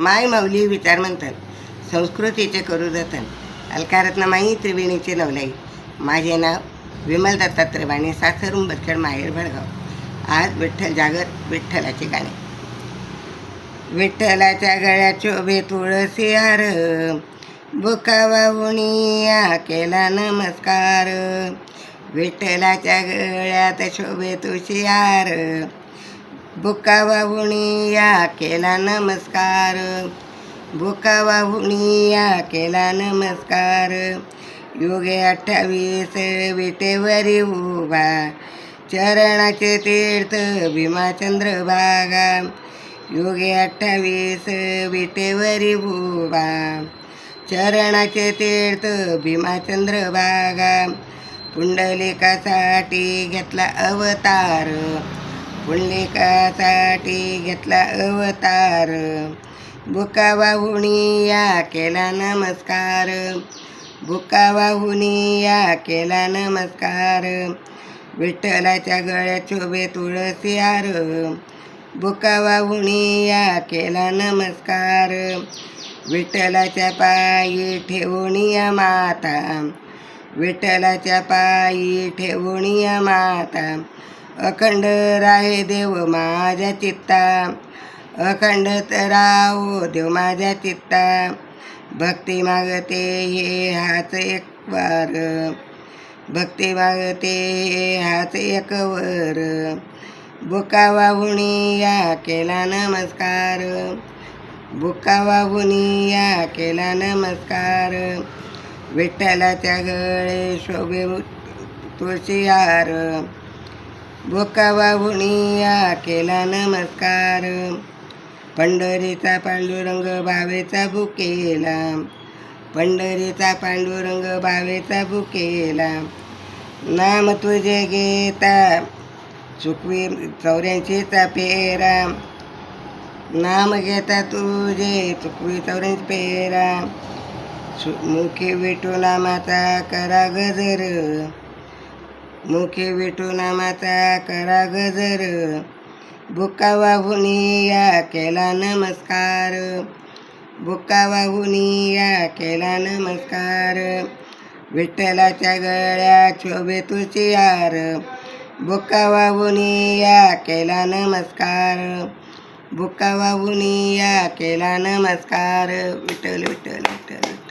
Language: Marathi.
माय माऊली विचार म्हणतात संस्कृतीचे करू जतन. अलकारत्न माई त्रिवेणीचे नवलाई. माझे नाव विमल दत्ता त्रिवाणी सासर उंबरखेड माहेर भडगाव. आज विठ्ठल जागर विठ्ठलाचे गाणे. विठ्ठलाच्या गळ्यात शोभे तुळसी हार बुकावा उणिया केला नमस्कार. विठ्ठलाच्या गळ्यात शोभे तुळशी हार बुका वाहुनिया केला नमस्कार. बुका वाहुनिया केला नमस्कार. योगे अठ्ठावीस विटेवरी उभा. चरणाचे तीर्थ भीमाचंद्र भागा. योगे अठ्ठावीस विटेवरी उभा. चरणाचे तीर्थ भीमाचंद्र भागा. पुंडलिकासाठी घेतला अवतार. पुंडलिकासाठी घेतला अवतार. बुका वाहुनिया केला नमस्कार. बुका वाहुनिया केला नमस्कार. विठ्ठलाच्या गळ्यात शोभे तुळसी आर बुका वाहुनिया केला नमस्कार. विठ्ठलाच्या पायी ठेवूनिया माता. विठ्ठलाच्या पायी ठेवूनिया माता. अखंड राहे देव माझ्या चित्ता. अखंड राहो देव माझ्या चित्ता. भक्ती मागते हे हाच एक वार भक्ती मागते हे हाच एक वर बुका या केला नमस्कार. बुका वाहुनिया केला नमस्कार. विठ्ठलाच्या गळे शोभे तुळशी हार. बुका वाहुनिया केला नमस्कार. पंढरीचा पांडुरंग भावेचा भुकेला. पंढरीचा पांडुरंग भावेचा भुकेला. नाम तुझे घेता. चुकवी चौऱ्याऐंशीचा पेरा नाम घेता तुझे चुकवी चौऱ्याऐंशी पेरा सु मुखी विठू नामाचा करा गजर. मुखी विठून नामाचा करा गजर. बुका वाहुनिया केला नमस्कार. बुका वाहुनिया केला नमस्कार. विठ्ठलाच्या गळ्या शोभे तुझी हार. बुका वाहुनिया केला नमस्कार. बुका वाहुनिया केला नमस्कार. विठ्ठल विठ्ठल विठ्ठल विठ्ठल.